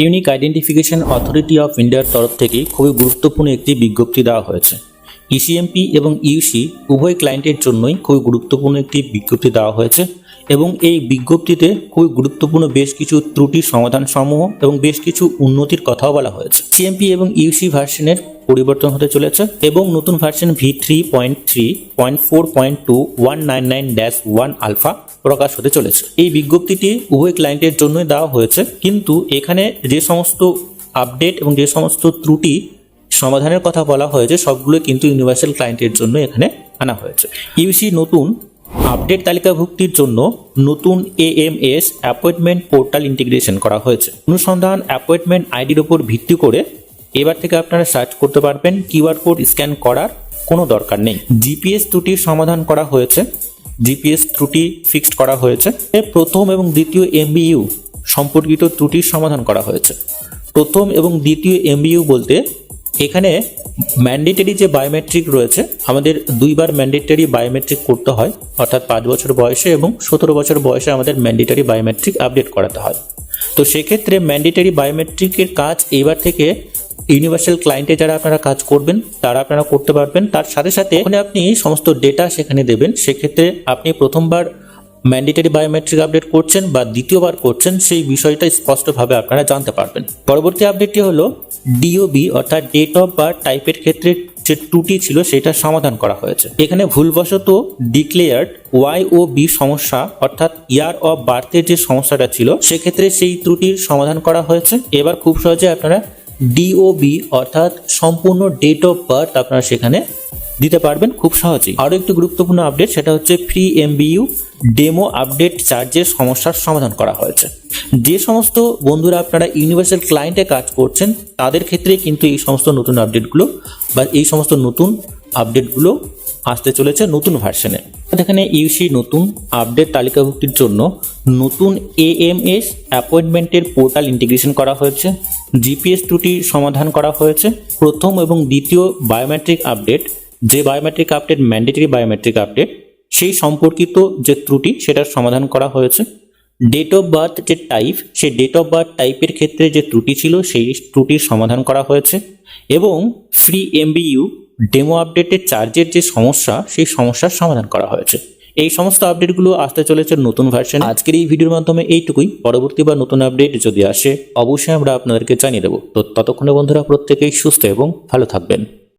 Unique identification authority of ইন্ডিয়ার তরফ থেকে খুবই গুরুত্বপূর্ণ একটি বিজ্ঞপ্তি দেওয়া হয়েছে। ইসিএমপি এবং ইউসি উভয় ক্লায়েন্টের জন্যই খুবই গুরুত্বপূর্ণ একটি বিজ্ঞপ্তি দেওয়া হয়েছে এবং এই বিজ্ঞপ্তিতে খুবই গুরুত্বপূর্ণ বেশ কিছু ত্রুটি সমাধান সমূহ এবং বেশ কিছু উন্নতির কথাও বলা হয়েছে। সিএমপি এবং ইউসি ভার্সনের পরিবর্তন হতে চলেছে এবং নতুন version V three point three point four point two one nine nine dash one alpha প্রকাশ হতে চলেছে। এই বিজ্ঞপ্তিটি উভয় ক্লায়েন্টের জন্যই দেওয়া হয়েছে। কিন্তু এখানে যে সমস্ত আপডেট এবং যে সমস্ত ত্রুটি সমাধানের কথা বলা হয়েছে, সবগুলো কিন্তু ইউনিভার্সাল ক্লায়েন্টের জন্য এখানে আনা হয়েছে। ইউসি নতুন আপডেট তালিকাভুক্তির জন্য নতুন এএমএস অ্যাপয়েন্টমেন্ট পোর্টাল ইন্টিগ্রেশন করা হয়েছে। অনুসন্ধান অ্যাপয়েন্টমেন্ট আইডির ওপর ভিত্তি করে এবার থেকে আপনারা সার্চ করতে পারবেন। কিউআর কোড স্ক্যান করার কোনো দরকার নেই। জিপিএস ত্রুটির সমাধান করা হয়েছে। জিপিএস ত্রুটি ফিক্সড করা হয়েছে। প্রথম এবং দ্বিতীয় এমবিইউ সম্পর্কিত ত্রুটির সমাধান করা হয়েছে। প্রথম এবং দ্বিতীয় এমবিইউ বলতে এখানে ম্যান্ডেটরি যে বায়োমেট্রিক রয়েছে, আমাদের দুইবার ম্যান্ডেটরি বায়োমেট্রিক করতে হয়, অর্থাৎ পাঁচ বছর বয়সে এবং সতেরো বছর বয়সে আমাদের ম্যান্ডেটরি বায়োমেট্রিক আপডেট করাতে হয়। তো সেক্ষেত্রে ম্যান্ডেটরি বায়োমেট্রিকের কাজ এইবার থেকে ইউনিভার্সাল ক্লায়েন্টে যারা আপনারা কাজ করবেন, তারা আপনারা করতে পারবেন। তার সাথে সাথে ওখানে আপনি সমস্ত ডেটা সেখানে দেবেন। সেক্ষেত্রে আপনি প্রথমবার ম্যান্ডেটরি বায়োমেট্রিক আপডেট করছেন বা দ্বিতীয়বার করছেন, সেই বিষয়টা স্পষ্টভাবে আপনারা জানতে পারবেন। পরবর্তী আপডেটটি হলো ডিওবি অর্থাৎ ডেট অফ বার্থ টাইপের ক্ষেত্রে যে ত্রুটি ছিল, সেটা সমাধান করা হয়েছে। এখানে ভুলবশত ডিক্লেয়ার্ড ওয়াই ও বি সমস্যা, অর্থাৎ ইয়ার অফ বার্থের যে সমস্যাটা ছিল, সেক্ষেত্রে সেই ত্রুটির সমাধান করা হয়েছে। এবার খুব সহজে আপনারা ডিওবি অর্থাৎ সম্পূর্ণ ডেট অফ বার্থ আপনারা সেখানে দিতে পারবেন খুব সহজেই। আরও একটি গুরুত্বপূর্ণ আপডেট সেটা হচ্ছে ফ্রি এমবিইউ ডেমো আপডেট চার্জের সমস্যার সমাধান করা হয়েছে। যে সমস্ত বন্ধুরা আপনারা ইউনিভার্সাল ক্লায়েন্টে কাজ করছেন, তাদের ক্ষেত্রে কিন্তু এই সমস্ত নতুন আপডেটগুলো বা এই সমস্ত নতুন আপডেটগুলো আসতে চলেছে নতুন ভার্সনে এখানে ইউসি নতুন আপডেট তালিকাভুক্তির জন্য নতুন এএমএস অ্যাপয়েন্টমেন্টের পোর্টাল ইন্টিগ্রেশন করা হয়েছে। জিপিএস ত্রুটি সমাধান করা হয়েছে। প্রথম এবং দ্বিতীয় বায়োমেট্রিক আপডেট যে biometric update mandatory biometric update সেই সম্পর্কিত যে ত্রুটি, সেটার সমাধান করা হয়েছে। ডেট অফ বার্থ যে টাইপ সেই ডেট অফ বার্থ টাইপের ক্ষেত্রে যে ত্রুটি ছিল, সেই ত্রুটির সমাধান করা হয়েছে। এবং ফ্রি এমবিইউ ডেমো আপডেটের চার্জের যে সমস্যা, সেই সমস্যার সমাধান করা হয়েছে। এই সমস্ত আপডেটগুলো আসতে চলেছে নতুন ভার্সন আজকের এই ভিডিওর মাধ্যমে এইটুকুই। পরবর্তী বা নতুন আপডেট যদি আসে, অবশ্যই আমরা আপনাদেরকে জানিয়ে দেবো। তো ততক্ষণে বন্ধুরা, প্রত্যেকেই সুস্থ এবং ভালো থাকবেন।